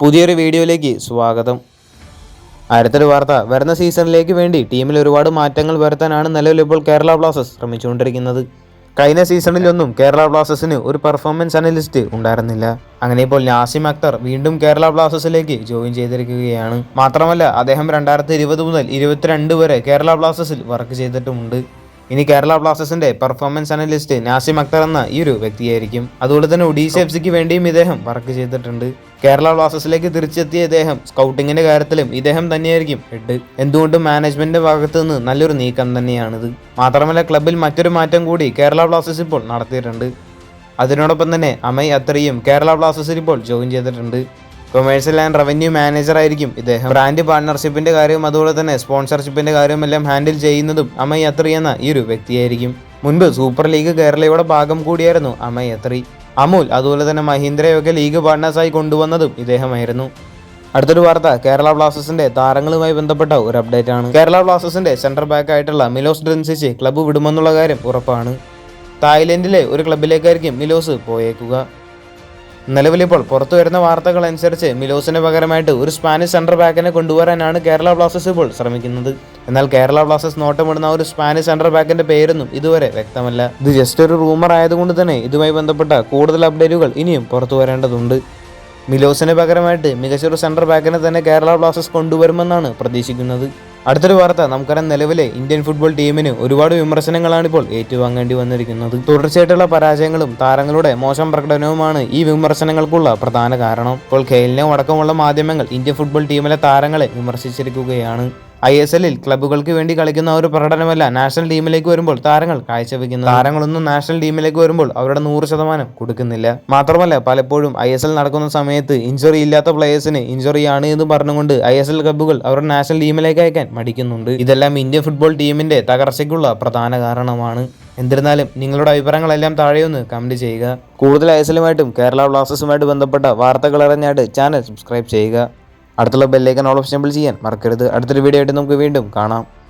പുതിയൊരു വീഡിയോയിലേക്ക് സ്വാഗതം. അടുത്തൊരു വാർത്ത വരുന്ന സീസണിലേക്ക് വേണ്ടി ടീമിൽ ഒരുപാട് മാറ്റങ്ങൾ വരുത്താനാണ് നിലവിൽ ഇപ്പോൾ കേരള ബ്ലാസ്റ്റേഴ്സ് ശ്രമിച്ചുകൊണ്ടിരിക്കുന്നത്. കഴിഞ്ഞ സീസണിലൊന്നും കേരള ബ്ലാസ്റ്റേഴ്സിന് ഒരു പെർഫോമൻസ് അനലിസ്റ്റ് ഉണ്ടായിരുന്നില്ല. അങ്ങനെ ഇപ്പോൾ നാസിം അക്തർ വീണ്ടും കേരള ബ്ലാസ്റ്റേഴ്സിലേക്ക് ജോയിൻ ചെയ്തിരിക്കുകയാണ്. മാത്രമല്ല അദ്ദേഹം രണ്ടായിരത്തി ഇരുപത് മുതൽ ഇരുപത്തിരണ്ട് വരെ കേരള ബ്ലാസ്റ്റേഴ്സിൽ വർക്ക് ചെയ്തിട്ടുമുണ്ട്. ഇനി കേരള ബ്ലാസ്റ്റേഴ്സിന്റെ പെർഫോമൻസ് അനലിസ്റ്റ് നാസിം അക്തർ എന്ന ഈ ഒരു വ്യക്തിയായിരിക്കും. അതുപോലെ തന്നെ ഒഡീഷ എഫ് സിക്ക് വേണ്ടിയും ഇദ്ദേഹം വർക്ക് ചെയ്തിട്ടുണ്ട്. കേരള ബ്ലാസ്റ്റേഴ്സിലേക്ക് തിരിച്ചെത്തിയ ഇദ്ദേഹം സ്കൗട്ടിങ്ങിന്റെ കാര്യത്തിലും ഇദ്ദേഹം തന്നെയായിരിക്കും ഹെഡ് എന്തുകൊണ്ടും മാനേജ്മെന്റിന്റെ ഭാഗത്തു നിന്ന് നല്ലൊരു നീക്കം തന്നെയാണിത്. മാത്രമല്ല ക്ലബിൽ മറ്റൊരു മാറ്റം കൂടി കേരള ബ്ലാസ്റ്റേഴ്സ് ഇപ്പോൾ നടത്തിയിട്ടുണ്ട്. അതിനോടൊപ്പം തന്നെ അമൈ അത്രയും കേരള ബ്ലാസ്റ്റേഴ്സിൽ ഇപ്പോൾ ജോയിൻ ചെയ്തിട്ടുണ്ട്. കൊമേഴ്സ്യൽ ആൻഡ് റവന്യൂ മാനേജർ ആയിരിക്കും. ഇദ്ദേഹം ബ്രാൻഡ് പാർട്ണർഷിപ്പിന്റെ കാര്യവും അതുപോലെ തന്നെ സ്പോൺസർഷിപ്പിന്റെ കാര്യവുമെല്ലാം ഹാൻഡിൽ ചെയ്യുന്നതും അമ്മയ് അത്രി എന്ന ഈ ഒരു വ്യക്തിയായിരിക്കും. മുൻപ് സൂപ്പർ ലീഗ് കേരളയുടെ ഭാഗം കൂടിയായിരുന്നു അമ്മയ് അത്രി അമുൽ അതുപോലെ തന്നെ മഹീന്ദ്രയൊക്കെ ലീഗ് പാർട്ണേഴ്സായി കൊണ്ടുവന്നതും ഇദ്ദേഹമായിരുന്നു. അടുത്തൊരു വാർത്ത കേരള ബ്ലാസ്റ്റേഴ്സിന്റെ താരങ്ങളുമായി ബന്ധപ്പെട്ട ഒരു അപ്ഡേറ്റ് ആണ്. കേരള ബ്ലാസ്റ്റേഴ്സിന്റെ സെന്റർ ബാക്ക് ആയിട്ടുള്ള മിലോസ് ഡ്രിൻസിച്ച് ക്ലബ്ബ് വിടുമെന്നുള്ള കാര്യം ഉറപ്പാണ്. തായ്ലൻഡിലെ ഒരു ക്ലബിലേക്കായിരിക്കും മിലോസ് പോയേക്കുക. നിലവിലിപ്പോൾ പുറത്തു വരുന്ന വാർത്തകൾ അനുസരിച്ച് മിലോസിന് പകരമായിട്ട് ഒരു സ്പാനിഷ് സെന്റർ ബാക്കിനെ കൊണ്ടുവരാനാണ് കേരള ബ്ലാസ്റ്റേഴ്സ് ഇപ്പോൾ ശ്രമിക്കുന്നത്. എന്നാൽ കേരള ബ്ലാസ്റ്റേഴ്സ് നോട്ടമിടുന്ന ഒരു സ്പാനിഷ് സെന്റർ ബാക്കിന്റെ പേരൊന്നും ഇതുവരെ വ്യക്തമല്ല. ഇത് ജസ്റ്റ് ഒരു റൂമർ ആയതുകൊണ്ട് തന്നെ ഇതുമായി ബന്ധപ്പെട്ട കൂടുതൽ അപ്ഡേറ്റുകൾ ഇനിയും പുറത്തു വരേണ്ടതുണ്ട്. മിലോസിന് പകരമായിട്ട് മികച്ചൊരു സെന്റർ ബാക്കിനെ തന്നെ കേരള ബ്ലാസ്റ്റേഴ്സ് കൊണ്ടുവരുമെന്നാണ് പ്രതീക്ഷിക്കുന്നത്. അടുത്തൊരു വാർത്ത. നമുക്കറിയാം നിലവിലെ ഇന്ത്യൻ ഫുട്ബോൾ ടീമിന് ഒരുപാട് വിമർശനങ്ങളാണ് ഇപ്പോൾ ഏറ്റുവാങ്ങേണ്ടി വന്നിരിക്കുന്നത്. തുടർച്ചയായിട്ടുള്ള പരാജയങ്ങളും താരങ്ങളുടെ മോശം പ്രകടനവുമാണ് ഈ വിമർശനങ്ങൾക്കുള്ള പ്രധാന കാരണം. ഇപ്പോൾ ഖേലിനോ അടക്കമുള്ള മാധ്യമങ്ങൾ ഇന്ത്യൻ ഫുട്ബോൾ ടീമിലെ താരങ്ങളെ വിമർശിച്ചിരിക്കുകയാണ്. ഐ എസ് എല്ലിൽ ക്ലബ്ബുകൾക്ക് വേണ്ടി കളിക്കുന്ന ഒരു പ്രകടനമല്ല നാഷണൽ ടീമിലേക്ക് വരുമ്പോൾ താരങ്ങൾ കാഴ്ചവെക്കുന്നത്. താരങ്ങളൊന്നും നാഷണൽ ടീമിലേക്ക് വരുമ്പോൾ അവരുടെ നൂറ് ശതമാനം കൊടുക്കുന്നില്ല. മാത്രമല്ല പലപ്പോഴും ഐ എസ് എൽ നടക്കുന്ന സമയത്ത് ഇഞ്ചുറി ഇല്ലാത്ത പ്ലേയേഴ്സിന് ആണ് എന്ന് പറഞ്ഞുകൊണ്ട് ഐ എസ് എൽ ക്ലബ്ബുകൾ അവരുടെ നാഷണൽ ടീമിലേക്ക് അയക്കാൻ മടിക്കുന്നുണ്ട്. ഇതെല്ലാം ഇന്ത്യൻ ഫുട്ബോൾ ടീമിന്റെ തകർച്ചയ്ക്കുള്ള പ്രധാന കാരണമാണ്. എന്നിരുന്നാലും നിങ്ങളുടെ അഭിപ്രായങ്ങളെല്ലാം താഴെയൊന്ന് കമന്റ് ചെയ്യുക. കൂടുതൽ ഐ എസ് എല്ലുമായിട്ടും കേരള ബ്ലാസ്റ്റേഴ്സുമായിട്ട് ബന്ധപ്പെട്ട വാർത്തകൾ അറിഞ്ഞായിട്ട് ചാനൽ സബ്സ്ക്രൈബ് ചെയ്യുക. അടുത്തുള്ള ബെല്ലേക്കൻ ഓൾ ഓപ്ഷൻ ചെയ്യാൻ മറക്കരുത്. അടുത്തൊരു വീഡിയോ ആയിട്ട് നമുക്ക് വീണ്ടും കാണാം.